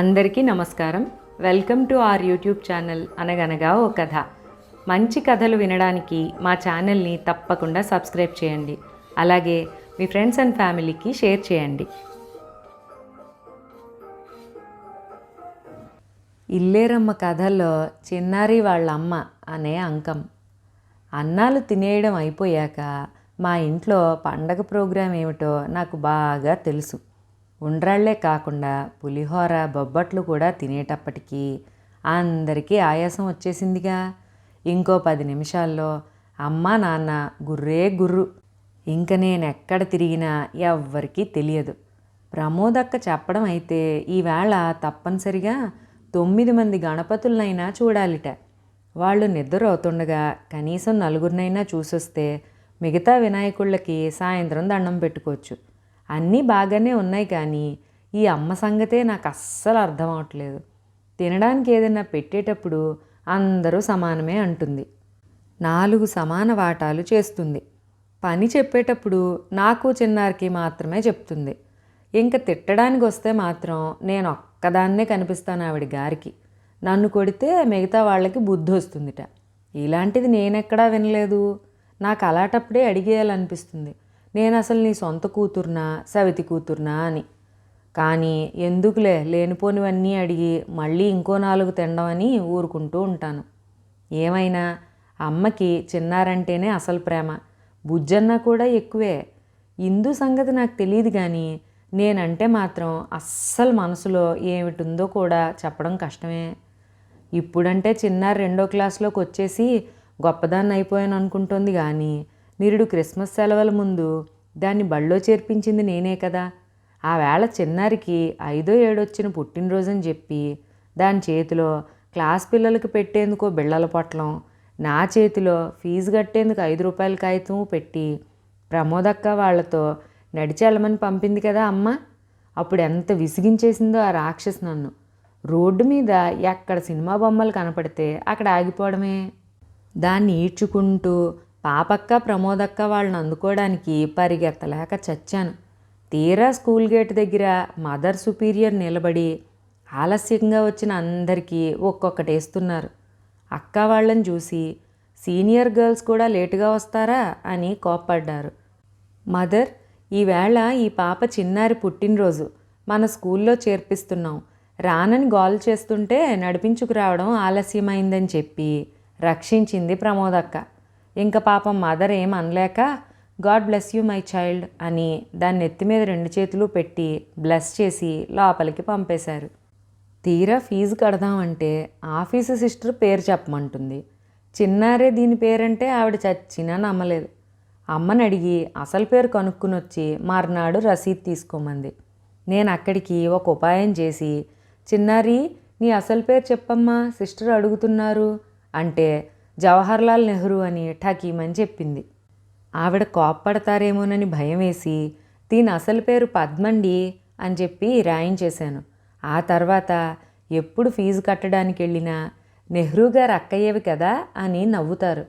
అందరికీ నమస్కారం. Welcome to our YouTube channel అనగనగా ఓ కథ. మంచి కథలు వినడానికి మా ఛానల్ని తప్పకుండా సబ్స్క్రైబ్ చేయండి. అలాగే మీ ఫ్రెండ్స్ అండ్ ఫ్యామిలీకి షేర్ చేయండి. ఇల్లేరమ్మ కథలో చిన్నారి వాళ్ళ అమ్మ అనే అంకం. అన్నాలు తినేయడం అయిపోయాక మా ఇంట్లో పండగ ప్రోగ్రాం ఏమిటో నాకు బాగా తెలుసు. ఉండ్రాళ్ళే కాకుండా పులిహోర బొబ్బట్లు కూడా తినేటప్పటికీ అందరికీ ఆయాసం వచ్చేసిందిగా. ఇంకో పది నిమిషాల్లో అమ్మ నాన్న గుర్రే గుర్రు. ఇంక నేను ఎక్కడ తిరిగినా ఎవ్వరికీ తెలియదు. ప్రమోదక్క చెప్పడం అయితే ఈవేళ తప్పనిసరిగా తొమ్మిది మంది గణపతులనైనా చూడాలిట. వాళ్ళు నిద్ర అవుతుండగా కనీసం నలుగురినైనా చూసొస్తే మిగతా వినాయకుళ్ళకి సాయంత్రం దండం పెట్టుకోవచ్చు. అన్నీ బాగానే ఉన్నాయి కానీ ఈ అమ్మ సంగతే నాకు అస్సలు అర్థం అవట్లేదు. తినడానికి ఏదైనా పెట్టేటప్పుడు అందరూ సమానమే అంటుంది. నాలుగు సమాన వాటాలు చేస్తుంది. పని చెప్పేటప్పుడు నాకు చిన్నారికి మాత్రమే చెప్తుంది. ఇంక తిట్టడానికి వస్తే మాత్రం నేను ఒక్కదాన్నే కనిపిస్తాను ఆవిడ గారికి. నన్ను కొడితే మిగతా వాళ్ళకి బుద్ధి వస్తుందిట. ఇలాంటిది నేనెక్కడా వినలేదు. నాకు అలాటప్పుడే అడిగేయాలనిపిస్తుంది. నేను అసలు నీ సొంత కూతుర్నా సవితి కూతుర్నా అని. కానీ ఎందుకులే లేనిపోనివన్నీ అడిగి మళ్ళీ ఇంకో నాలుగు తినడం అని ఊరుకుంటూ ఉంటాను. ఏమైనా? అమ్మకి చిన్నారంటేనే అసలు ప్రేమ. బుజ్జన్న కూడా ఎక్కువే. ఇందు సంగతి నాకు తెలియదు కానీ నేనంటే మాత్రం అస్సలు మనసులో ఏమిటిందో కూడా చెప్పడం కష్టమే. ఇప్పుడంటే చిన్నారి రెండో క్లాస్లోకి వచ్చేసి గొప్పదాన్ని అయిపోయాను అనుకుంటుంది కానీ నిరుడు క్రిస్మస్ సెలవుల ముందు దాన్ని బళ్ళో చేర్పించింది నేనే కదా. ఆ వేళ చిన్నారికి ఐదో ఏడొచ్చిన పుట్టినరోజని చెప్పి దాని చేతిలో క్లాస్ పిల్లలకు పెట్టేందుకో బిళ్ళల పొట్లం నా చేతిలో ఫీజు కట్టేందుకు ఐదు రూపాయల కాగితం పెట్టి ప్రమోదక్క వాళ్ళతో నడిచెళ్ళమని పంపింది కదా అమ్మ. అప్పుడు ఎంత విసిగించేసిందో ఆ రాక్షస్ నన్ను. రోడ్డు మీద ఎక్కడ సినిమా బొమ్మలు కనపడితే అక్కడ ఆగిపోవడమే. దాన్ని ఈడ్చుకుంటూ పాపక్క ప్రమోదక్క వాళ్ళని అందుకోవడానికి పరిగెత్తలేక చచ్చాను. తీరా స్కూల్ గేట్ దగ్గర మదర్ సుపీరియర్ నిలబడి ఆలస్యంగా వచ్చిన అందరికీ ఒక్కొక్కటేస్తున్నారు. అక్క వాళ్ళని చూసి సీనియర్ గర్ల్స్ కూడా లేటుగా వస్తారా? అని కోప్పడ్డారు. మదర్ ఈవేళ ఈ పాప చిన్నారి పుట్టినరోజు. మన స్కూల్లో చేర్పిస్తున్నాం. రానని గోల్ చేస్తుంటే నడిపించుకురావడం ఆలస్యమైందని చెప్పి రక్షించింది ప్రమోదక్క. ఇంకా పాపం మదర్ ఏం అనలేక God bless you my child అని దాన్ని నెత్తి మీద రెండు చేతులు పెట్టి బ్లెస్ చేసి లోపలికి పంపేశారు. తీరా ఫీజు కడదామంటే ఆఫీసు సిస్టర్ పేరు చెప్పమంటుంది. చిన్నారే దీని పేరంటే ఆవిడ చచ్చినా నమ్మలేదు. అమ్మని అడిగి అసలు పేరు కనుక్కుని వచ్చి మర్నాడు రసీద్ తీసుకోమంది. నేను అక్కడికి ఒక ఉపాయం చేసి చిన్నారి నీ అసలు పేరు చెప్పమ్మా సిస్టర్ అడుగుతున్నారు అంటే జవహర్లాల్ నెహ్రూ అని ఠకీమని చెప్పింది. ఆవిడ కోప్పడతారేమోనని భయం వేసి దీని అసలు పేరు పద్మండి అని చెప్పి రాయించేశాను ఆ తర్వాత ఎప్పుడు ఫీజు కట్టడానికి వెళ్ళినా నెహ్రూ గారు అక్కయ్యేవి కదా అని నవ్వుతారు.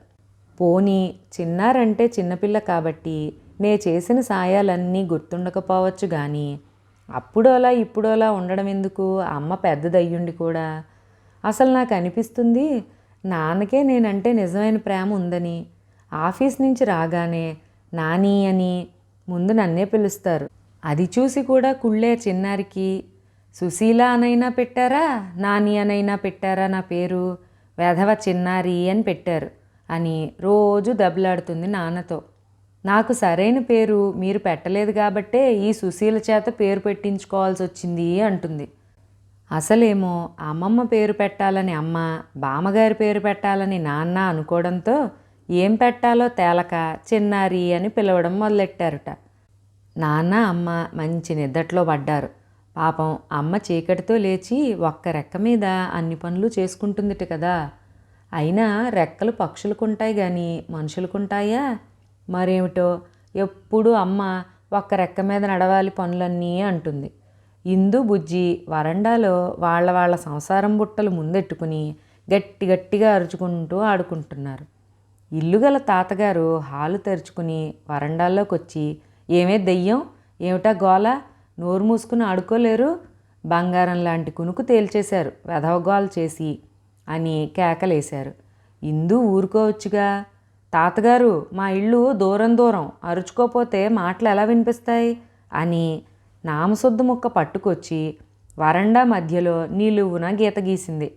పోనీ చిన్నారంటే చిన్నపిల్ల కాబట్టి నే చేసిన సాయాలన్నీ గుర్తుండకపోవచ్చు కానీ అప్పుడోలా ఇప్పుడోలా ఉండడం ఎందుకు అమ్మ పెద్దదయ్యుండి కూడా. అసలు నాకు అనిపిస్తుంది నాన్నకే నేనంటే నిజమైన ప్రేమ ఉందని ఆఫీస్ నుంచి రాగానే నాని అని ముందు నన్నే పిలుస్తారు. అది చూసి కూడా కుళ్ళే చిన్నారికి సుశీల అనైనా పెట్టారా నాని అనైనా పెట్టారా నా పేరు వెధవ చిన్నారి అని పెట్టారు అని రోజు దెబ్బలాడుతుంది నాన్నతో. నాకు సరైన పేరు మీరు పెట్టలేదు కాబట్టే ఈ సుశీల చేత పేరు పెట్టించుకోవాల్సి వచ్చింది అంటుంది. అసలేమో అమ్మమ్మ పేరు పెట్టాలని అమ్మ బామ్మగారి పేరు పెట్టాలని నాన్న అనుకోవడంతో ఏం పెట్టాలో తేలక చిన్నారి అని పిలవడం మొదలెట్టారట. నాన్న అమ్మ మంచి నిద్దట్లో పడ్డారు. పాపం అమ్మ చీకటితో లేచి ఒక్క రెక్క మీద అన్ని పనులు చేసుకుంటుందిట కదా. అయినా రెక్కలు పక్షులకుంటాయి కానీ మనుషులకుంటాయా? మరేమిటో? ఎప్పుడు అమ్మ ఒక్క రెక్క మీద నడవాలి పనులన్నీ అంటుంది. ఇందు బుజ్జి వరండాలో వాళ్ళ వాళ్ళ సంసారం బుట్టలు ముందెట్టుకుని గట్టి గట్టిగా అరుచుకుంటూ ఆడుకుంటున్నారు. ఇల్లు గల తాతగారు హాలు తెరుచుకుని వరండాల్లోకి వచ్చి ఏమే దెయ్యం? ఏమిటా గోల? నోరు మూసుకుని ఆడుకోలేరు? బంగారం లాంటి కునుకు తేల్చేశారు వెధవగోలు చేసి అని కేకలేశారు. ఇందు ఊరుకోవచ్చుగా? తాతగారు మా ఇల్లు దూరం దూరం అరుచుకోపోతే మాటలు ఎలా వినిపిస్తాయి? అని నామశుద్ధ ముక్క పట్టుకొచ్చి వరండా మధ్యలో నిలువున గీత గీసింది.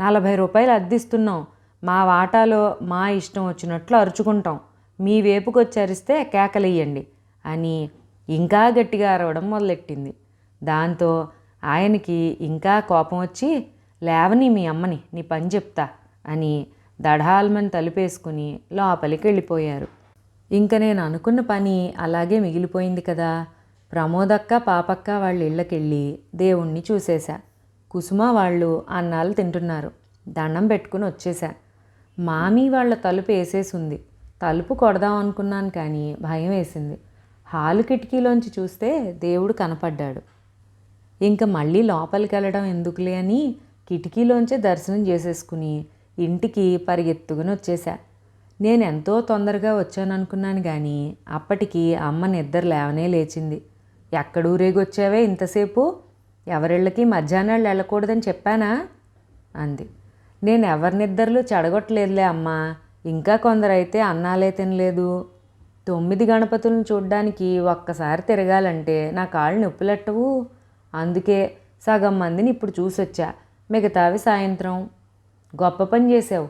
నలభై రూపాయలు అద్దిస్తున్నాం. మా వాటాలో మా ఇష్టం వచ్చినట్లు అరుచుకుంటాం. మీ వేపుకొచ్చి అరిస్తే అని ఇంకా గట్టిగా అరవడం మొదలెట్టింది. దాంతో ఆయనకి ఇంకా కోపం వచ్చి లేవని మీ అమ్మని నీ పని చెప్తా అని దఢాల్మని తలుపేసుకుని లోపలికి వెళ్ళిపోయారు ఇంక నేను అనుకున్న పని అలాగే మిగిలిపోయింది కదా. ప్రమోదక్క పాపక్క వాళ్ళ ఇళ్ళకెళ్ళి దేవుణ్ణి చూసేశా. కుసుమ వాళ్ళు అన్నాలు తింటున్నారు. దండం పెట్టుకుని వచ్చేసా మామీ వాళ్ళ తలుపు వేసేసింది. తలుపు కొడదాం అనుకున్నాను కానీ భయం వేసింది. హాలు కిటికీలోంచి చూస్తే దేవుడు కనపడ్డాడు. ఇంకా మళ్ళీ లోపలికి వెళ్ళడం ఎందుకులే అని కిటికీలోంచే దర్శనం చేసేసుకుని ఇంటికి పరిగెత్తుకుని వచ్చేసా నేను ఎంతో తొందరగా వచ్చాననుకున్నాను కానీ అప్పటికి అమ్మ నిద్ర లేవనే లేచింది. ఎక్కడ ఊరేగొచ్చావే ఇంతసేపు? ఎవరిళ్ళకి మధ్యాహ్నాళ్ళు వెళ్ళకూడదని చెప్పానా? అంది. నేను ఎవరినిద్దరిలో చెడగొట్టలేదులే అమ్మా. ఇంకా కొందరైతే అన్నాలే తినలేదు. తొమ్మిది గణపతులను చూడ్డానికి ఒక్కసారి తిరగాలంటే నా కాళ్ళు నొప్పులెట్టవు. అందుకే సగం మందిని ఇప్పుడు చూసొచ్చా. మిగతావి సాయంత్రం. గొప్ప పని చేసావు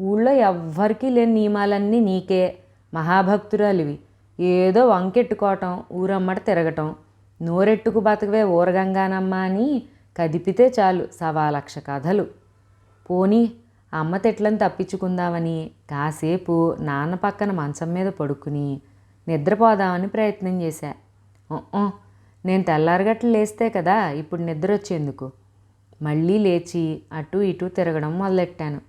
ఊళ్ళో ఎవ్వరికీ లేని నియమాలన్నీ నీకే. మహాభక్తురాలివి. ఏదో వంకెట్టుకోవటం ఊరమ్మట తిరగటం. నోరెట్టుకు బతకవే ఊరగంగానమ్మ అని కదిపితే చాలు సవా లక్ష కథలు. పోనీ అమ్మ తిట్లను తప్పించుకుందామని కాసేపు నాన్న పక్కన మంచం మీద పడుకుని నిద్రపోదామని ప్రయత్నం చేశా. నేను తెల్లారగట్లు లేస్తే కదా ఇప్పుడు నిద్ర వచ్చేందుకు మళ్ళీ లేచి అటు ఇటు తిరగడం మొదలెట్టాను.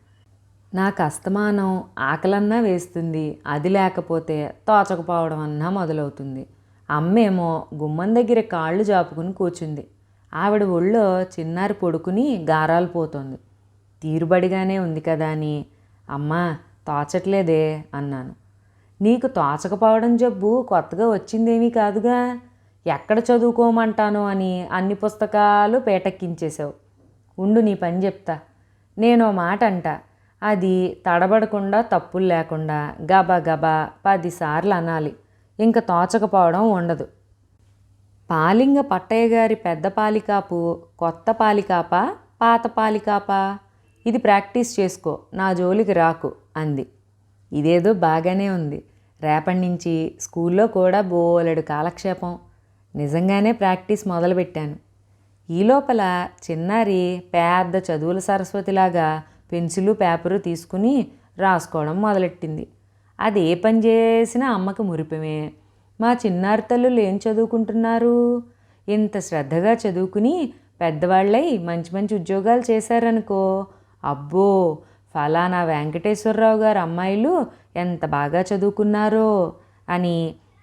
నాకు అస్తమానం ఆకలన్నా వేస్తుంది అది లేకపోతే తోచకపోవడం అన్నా మొదలవుతుంది. అమ్మేమో గుమ్మం దగ్గర కాళ్ళు జాపుకుని కూర్చుంది. ఆవిడ ఒళ్ళో చిన్నారి పడుకుని గారాలు పోతోంది. తీరుబడిగానే ఉంది కదా అని. అమ్మా తోచట్లేదే అన్నాను. నీకు తోచకపోవడం జబ్బు కొత్తగా వచ్చిందేమీ కాదుగా? ఎక్కడ చదువుకోమంటాను అని అన్ని పుస్తకాలు పేటెక్కించేశావు. ఉండు నీ పని చెప్తా. నేను ఓ మాట అంట అది తడబడకుండా తప్పులు లేకుండా గబా గబా పదిసార్లు అనాలి. ఇంక తోచకపోవడం ఉండదు. పాలింగ పట్టయ్య గారి పెద్ద పాలికాపు కొత్త పాలికాపా పాత పాలికాపా? ఇది ప్రాక్టీస్ చేసుకో నా జోలికి రాకు అంది. ఇదేదో బాగానే ఉంది. రేపటి నుంచి స్కూల్లో కూడా బోలెడు కాలక్షేపం. నిజంగానే ప్రాక్టీస్ మొదలుపెట్టాను. ఈ లోపల చిన్నారి పెద్ద చదువుల సరస్వతిలాగా పెన్సిలు పేపరు తీసుకుని రాసుకోవడం మొదలెట్టింది. అది ఏ పని చేసినా అమ్మకి మురిపమే. మా చిన్నారి తల్లులు ఏం చదువుకుంటున్నారు. ఇంత శ్రద్ధగా చదువుకుని పెద్దవాళ్ళై మంచి మంచి ఉద్యోగాలు చేశారనుకో అబ్బో! ఫలానా వెంకటేశ్వరరావు గారు అమ్మాయిలు ఎంత బాగా చదువుకున్నారో అని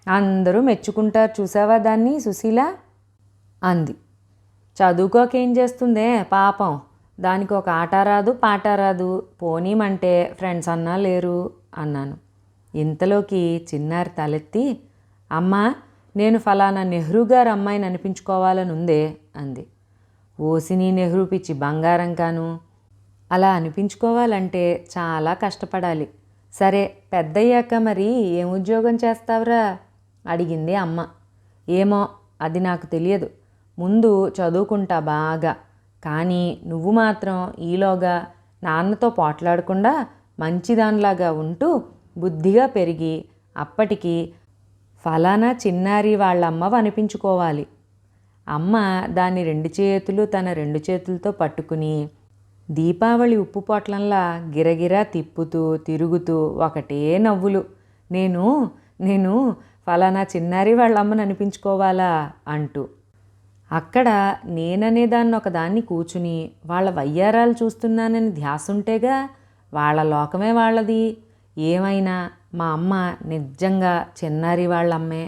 అందరూ మెచ్చుకుంటారు. చూసావా దాన్ని సుశీల? అంది. చదువుకోకేం చేస్తుందే? పాపం. దానికి ఒక ఆట రాదు పాట రాదు. పోనీమంటే ఫ్రెండ్స్ అన్నా లేరు అన్నాను. ఇంతలోకి చిన్నారి తలెత్తి అమ్మా నేను ఫలానా నెహ్రూ గారు అమ్మాయిని అనిపించుకోవాలని ఉందే అంది ఓసిని నెహ్రూ పిచ్చి బంగారం కాను. అలా అనిపించుకోవాలంటే చాలా కష్టపడాలి. సరే పెద్దయ్యాక మరి ఏం ఉద్యోగం చేస్తావురా? అడిగింది అమ్మ. ఏమో అది నాకు తెలియదు. ముందు చదువుకుంటా బాగా. కానీ నువ్వు మాత్రం ఈలోగా నాన్నతో పోట్లాడకుండా మంచిదానిలాగా ఉంటూ బుద్ధిగా పెరిగి అప్పటికి ఫలానా చిన్నారి వాళ్ళమ్మ అనిపించుకోవాలి అమ్మ దాన్ని రెండు చేతులు తన రెండు చేతులతో పట్టుకుని దీపావళి ఉప్పు పొట్లంలా గిరగిరా తిప్పుతూ తిరుగుతూ ఒకటే నవ్వులు. నేను నేను ఫలానా చిన్నారి వాళ్ళమ్మని అనిపించుకోవాలా అంటూ అక్కడ నేననే దాన్ని ఒకదాన్ని కూర్చుని వాళ్ళ వయ్యారాలు చూస్తున్నానని ధ్యాసుంటేగా వాళ్ళ లోకమే వాళ్ళది. ఏమైనా మా అమ్మ నిజంగా చిన్నారి వాళ్ళ అమ్మే